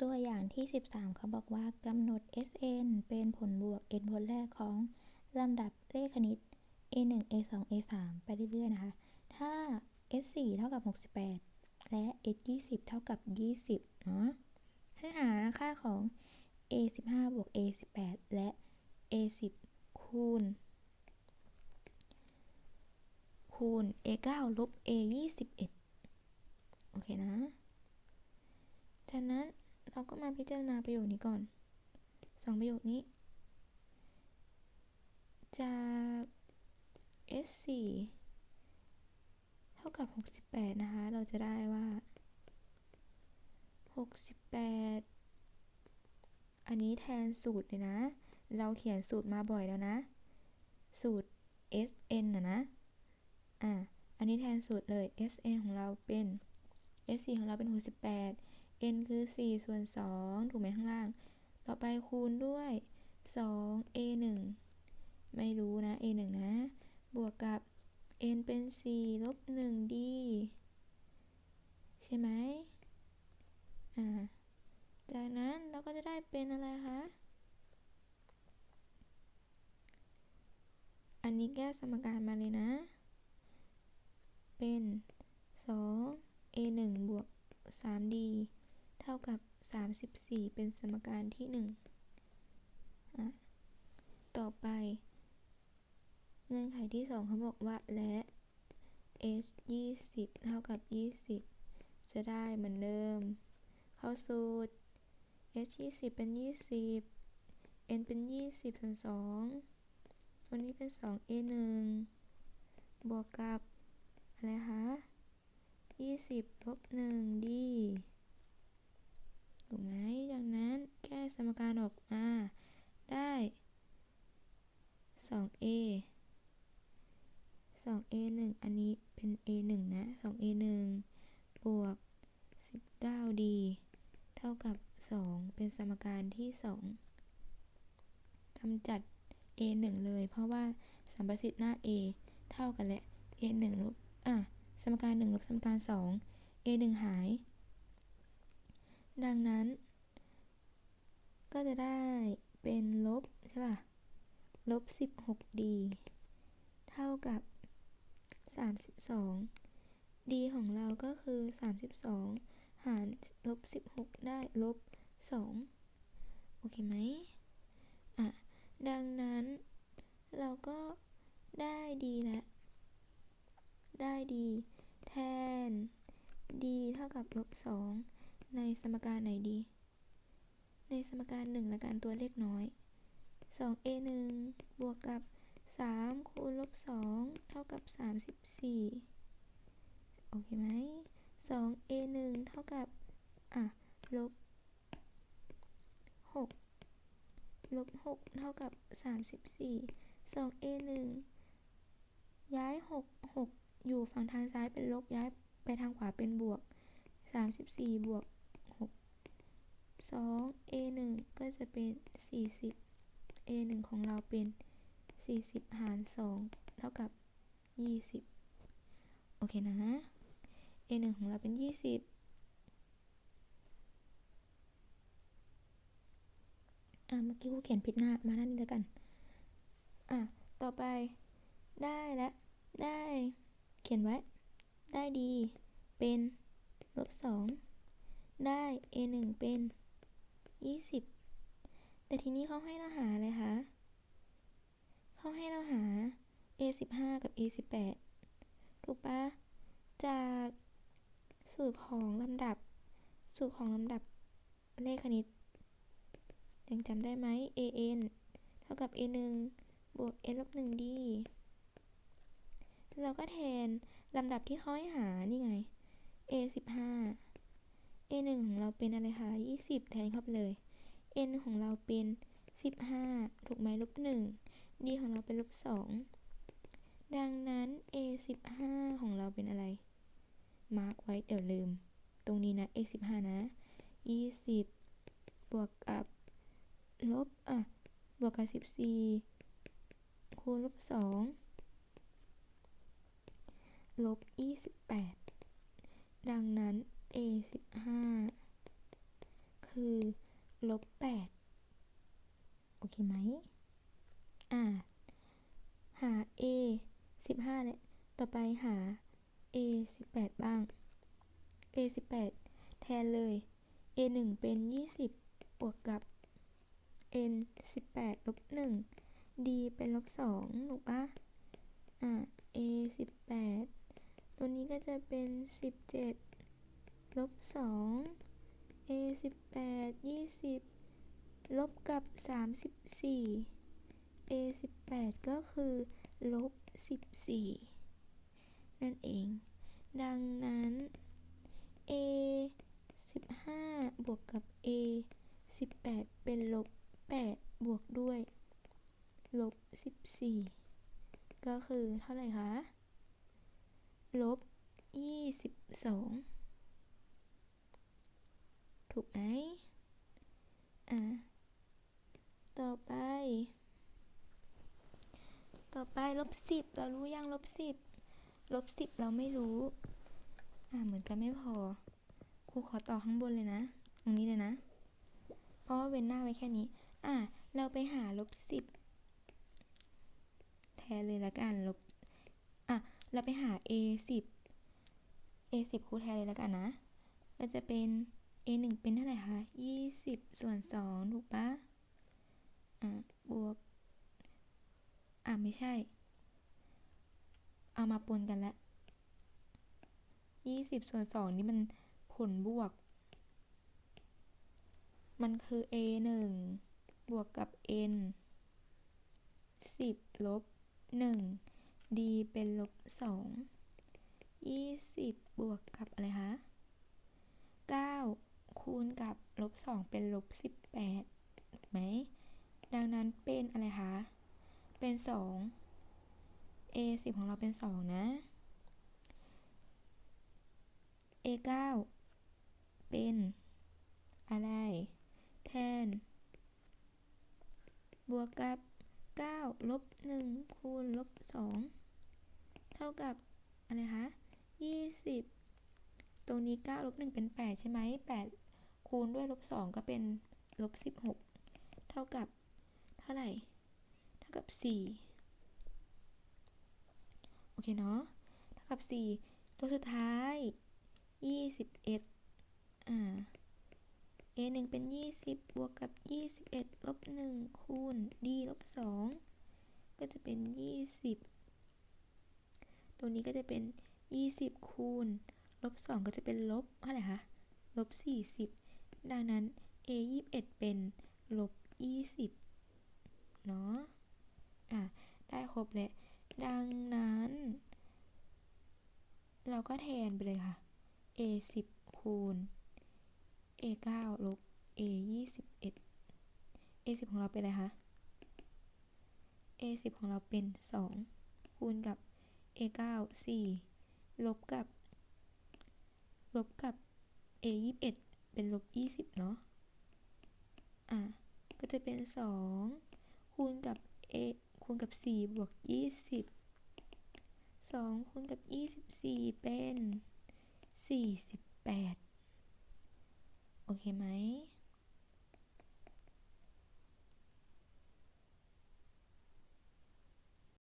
ตัวอย่างที่ 13 เขาบอกว่ากำหนด Sn เป็นผลบวก n ผลแรกของลำดับเลขคณิต a1 a2 a3 ไปเรื่อยๆนะคะ ถ้า s4 เท่ากับ 68 และ s20 เท่ากับ 20 เนาะให้หาค่าของ a15 บวก a18 และ a10 คูณ คูณ a9 ลบ a21 โอเคนะจากนั้น เราก็มาพิจารณาประโยคนี้ก่อนสองประโยคนี้ จาก s4 เท่ากับ 68 นะคะ เราจะได้ว่า 68 อันนี้แทนสูตรเลยนะ เราเขียนสูตรมาบ่อยแล้วนะ สูตร sn นะนะ อะ อันนี้แทนสูตรเลย sn ของเราเป็น s4 ของเราเป็น 68 n คือ 4 ส่วน 2 ถูกไหมข้างล่าง ต่อไปคูณด้วย 2 a 1ไม่รู้นะ a 1นะ บวกกับ n เป็น 4 ลบ 1 d ใช่ไหมอ่า จากนั้นเราก็จะได้เป็นอะไรคะ อันนี้แก้สมการมาเลยนะ เป็น 2 a 1บวก 3d เท่ากับ 34 เป็นสมการที่1อะต่อไป เงื่อนไขที่ 2เขาบอกว่าและ s 20 เท่ากับ 20 จะได้เหมือนเดิม เข้าสูตร s 20 เป็น 20 n เป็น 20ส่วน2ตัวนี้เป็น 2 a 1บวกกับ อะไรคะ 20ลบ1 d ถูกไหมดังนั้นแก้สมการออกมาได้ 2a 2a 1อันนี้เป็น a 1นะ 2a 1บวก 19d เท่ากับ 2 เป็นสมการที่ 2กำจัด a 1เลย เพราะว่าสัมประสิทธิ์หน้า a เท่ากันแหละ a 1ลบอะสมการ 1 ลบสมการ 2 a 1หาย ดังนั้น ก็จะได้เป็นลบใช่ป่ะ ลบ 16d เท่ากับ 32 d ของเราก็คือ 32 หารลบ 16 ได้ลบ 2 โอเคไหมอะ ดังนั้นเราก็ได้ดีแล้ว ได้ดีแทน d เท่ากับลบ 2 ในสมการไหนดี ในสมการ1ละกันตัวเลขน้อย 2a 1 บวกกับ 3 คูณลบ 2 เท่ากับ 34 โอเคไหม 2a 1 เท่ากับ อะ ลบ 6 ลบ 6 เท่ากับ 34 2a 1 ย้าย 6 6 อยู่ฝั่งทางซ้ายเป็นลบ ย้ายไปทางขวาเป็นบวก 34 บวก 2 a 1ก็จะเป็น 40 a 1ของเราเป็น 40 หาร 2 เท่ากับ 20 โอเคนะ a 1ของเราเป็น 20 อะ เมื่อกี้ครูเขียนผิดหน้า มานั่นเลยกัน อะ ต่อไปได้แล้วได้ เขียนไว้ ได้ดี เป็น ลบสองได้ a หนึ่งเป็น 20 แต่ทีนี้เขาให้เราหาเลยคะเขาให้เราหา a 15กับ a 18ถูกปะจากสูตรของลำดับ สูตรของลำดับเลขคณิต ยังจำได้ไหม a n เท่ากับ a 1บวก n ลบ1 d เราก็แทนลำดับที่เขาให้หา นี่ไง a 15 n 1ของเราเป็นอะไรคะ 20 แทนเข้าไปเลย n ของเราเป็น 15 ถูกไหมลบ 1 d ของเราเป็นลบ 2 ดังนั้น a 15 ของเราเป็นอะไร มาร์กไว้เดี๋ยวลืม ตรงนี้นะ x 15 นะ 20 บวกกับลบ อะ บวกกับ 14 คูณลบ 2 ลบ 28 ดังนั้น a สิบห้าคือลบแปดโอเคไหมอ่าหา a สิบห้าแหละต่อไปหา a สิบแปดบ้าง a สิบแปดแทนเลย a หนึ่งเป็นยี่สิบบวกกับ n สิบแปดลบหนึ่ง d เป็นลบสองถูกปะอ่า a สิบแปดตัวนี้ก็จะเป็นสิบเจ็ด ลบสอง a สิบแปดยี่สิบลบกับสามสิบสี่ a สิบแปดก็คือลบสิบสี่นั่นเอง ดังนั้น a สิบห้าบวกกับ a สิบแปดเป็นลบแปดบวกด้วยลบสิบสี่ก็คือเท่าไหร่คะ ลบยี่สิบสอง ถูกไหมอ่าต่อไป ต่อไปลบสิบเรารู้ยังลบสิบลบสิบเราไม่รู้ อ่าเหมือนจะไม่พอ ครูขอต่อข้างบนเลยนะ ตรงนี้เลยนะ เพราะว่าเว้นหน้าไว้แค่นี้ อ่าเราไปหาลบสิบแทนเลยละกันลบ อะ เราไปหา a สิบ a สิบครูแทนเลยละกันนะ ก็จะเป็น a หนึ่งเป็นเท่าไหร่คะยี่สิบส่วนสองถูกปะอะบวก อะ ไม่ใช่ เอามาปนกันล้วยี่สิบส่วนสองนี่มันผลบวก มันคือ a หนึ่งบวกกับ n สิบลบหนึ่ง d เป็นลบสองยี่สิบบวกกับอะไรคะ คูณกับลบสองเป็นลบสิบแปดถูกไหม ดังนั้นเป็นอะไรคะ เป็นสอง a สิบของเราเป็นสองนะ a เก้าเป็น อะไร แทน บวกกับเก้าลบหนึ่งคูณลบสองเท่ากับ อะไรคะยี่สิบตรงนี้เก้าลบหนึ่งเป็นแปดใช่ไหมแปด คูณด้วยลบสองก็เป็นลบสิบหกเท่ากับเท่าไหร่ เท่ากับสี่โอเคเนาะ เท่ากับสี่ตัวสุดท้ายยี่สิบเอ็ดอ่า a หนึ่งเป็นยี่สิบบวกกับยี่สิบเอ็ดลบหนึ่งคูณ d ลบสองก็จะเป็นยี่สิบตัวนี้ก็จะเป็นยี่สิบคูณลบสองก็จะเป็นลบเท่าไหร่คะลบสี่สิบ ดังนั้น a ยี่สิบเอ็ดเป็นลบยี่สิบเนาะอะ ได้ครบเลยดังนั้น เราก็แทนไปเลยค่ะ a สิบคูณ a 9ลบ a 21 a 10ของเราเป็นอะไรคะ a 10ของเราเป็น 2 คูณกับ a 9 4ลบกับ ลบกับ a 21 เป็นลบ20เนาะ อะ ก็จะเป็น2คูณกับ a คูณกับ4บวก20 2คูณกับ24เป็น48โอเคไหม